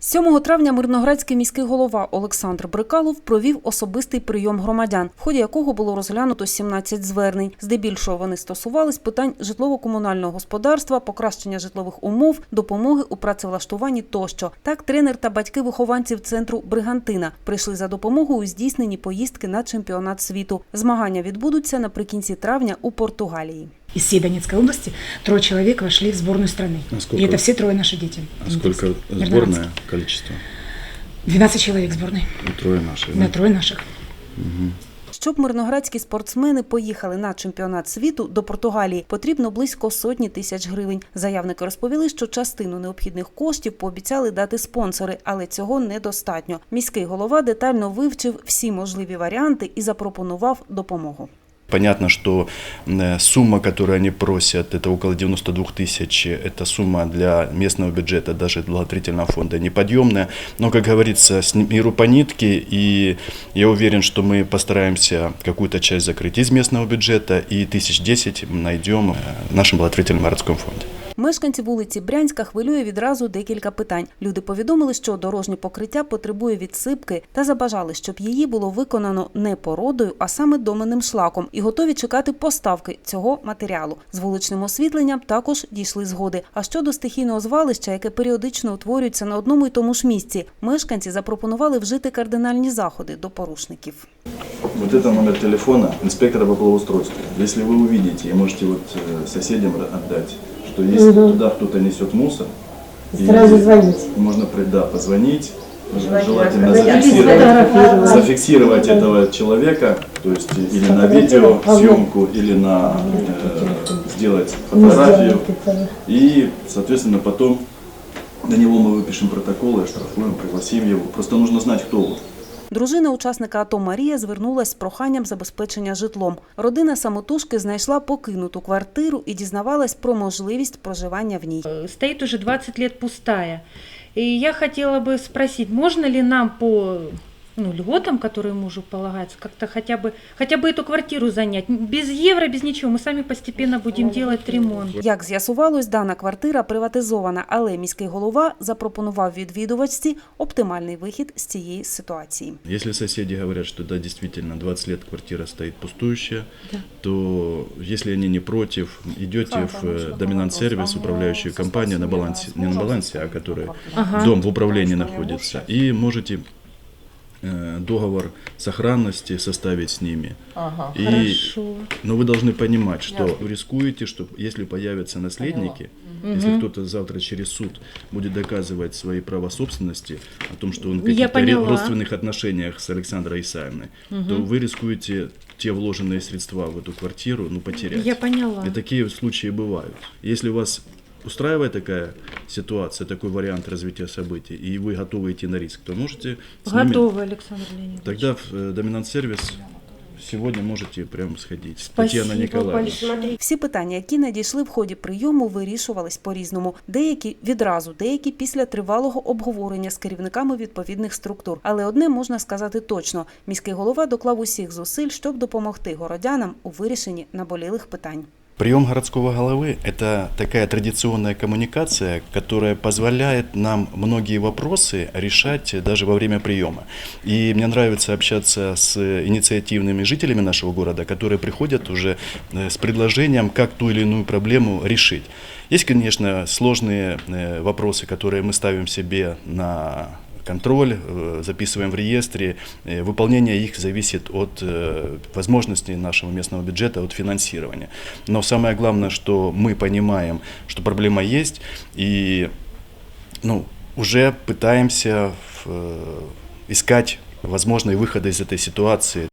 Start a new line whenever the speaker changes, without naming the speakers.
7 травня мирноградський міський голова Олександр Брикалов провів особистий прийом громадян, в ході якого було розглянуто 17 звернень. Здебільшого вони стосувались питань житлово-комунального господарства, покращення житлових умов, допомоги у працевлаштуванні тощо. Так, тренер та батьки вихованців центру Бригантина прийшли за допомогою у здійсненні поїздки на чемпіонат світу. Змагання відбудуться наприкінці травня у Португалії.
Из всей Донецкой области трое человек вошли в сборную страны.
А сколько?
И это все трое наши дети.
А сколько сборное количество?
12 человек сборной.
Ну, трое наших.
Да, трое наших.
Щоб мирноградські спортсмени поїхали на чемпіонат світу до Португалії, потрібно близько сотні тисяч гривень. Заявники розповіли, що частину необхідних коштів пообіцяли дати спонсори, але цього недостатньо. Міський голова детально вивчив всі можливі варіанти і запропонував допомогу.
Понятно, что э, сумма, которую они просят, это около 92 тысяч, это сумма для местного бюджета, даже для благотворительного фонда неподъемная. Но, как говорится, с миру по нитке, и я уверен, что мы постараемся какую-то часть закрыть из местного бюджета, и тысяч десять мы найдем э, в нашем благотворительном городском фонде.
Мешканці вулиці Брянська хвилює відразу декілька питань. Люди повідомили, що дорожнє покриття потребує відсипки та забажали, щоб її було виконано не породою, а саме доменним шлаком, і готові чекати поставки цього матеріалу. З вуличним освітленням також дійшли згоди. А щодо стихійного звалища, яке періодично утворюється на одному і тому ж місці, мешканці запропонували вжити кардинальні заходи до порушників.
Вот это номер телефона инспектора по благоустройству. Если вы увидите и можете вот э, соседям отдать, что если туда кто-то несет мусор,
Сразу звонить.
можно да, позвонить, желательно зафиксировать, зафиксировать этого человека, то есть или на видео съемку, или на э, сделать фотографию, и, соответственно, потом на него мы выпишем протокол и оштрафуем, пригласим его. Просто нужно знать, кто вы.
Дружина учасника АТО Марія звернулася з проханням забезпечення житлом. Родина самотужки знайшла покинуту квартиру і дізнавалась про можливість проживання в ній.
Стоїть уже 20 років пустая. І я хотіла би спросити, можна ли нам по ну, льготам, которые мужу полагаются, как-то хотя бы, хотя бы эту квартиру занять? Без евро, без ничего. Мы сами постепенно будем делать ремонт.
Як з'ясувалось, дана квартира приватизована, але міський голова запропонував відвідувачці оптимальний вихід з цієї ситуації.
Если соседи говорят, что да, действительно, 20 лет квартира стоит пустующая, то если они не против, идете в э, доминант-сервис, управляющую компанию на балансе, не на балансе, а которая
Ага.
дом в управлении находится, и можете э, договор сохранности составить с ними. И,
Хорошо.
но вы должны понимать, что вы рискуете, что если появятся наследники, если кто-то завтра через суд будет доказывать свои права собственности, о том, что он в
Я
каких-то ре-
поняла.
родственных отношениях с Александрой Исаевной, то вы рискуете те вложенные средства в эту квартиру ну, потерять.
Я поняла.
И такие случаи бывают. Если вас устраивает такая ситуация, такой вариант развития событий, и вы готовы идти на риск, то можете с ними-
Готова, Александр Леонидович.
Тогда в э, доминант-сервис сегодня можете прямо сходить.
Спасибо
Татьяна Николаевна.
большое.
Всі питання, які надійшли в ході прийому, вирішувались по-різному. Деякі відразу, деякі після тривалого обговорення з керівниками відповідних структур. Але одне можна сказати точно: міський голова доклав усіх зусиль, щоб допомогти городянам у вирішенні наболілих питань.
Прием городского головы – это такая традиционная коммуникация, которая позволяет нам многие вопросы решать даже во время приема. И мне нравится общаться с инициативными жителями нашего города, которые приходят уже э, с предложением, как ту или иную проблему решить. Есть, конечно, сложные э, вопросы, которые мы ставим себе на контроль, э, записываем в реестре. Э, Выполнение их зависит от э, возможностей нашего местного бюджета, от финансирования. Но самое главное, что мы понимаем, что проблема есть, и ну, уже пытаемся искать возможные выходы из этой ситуации.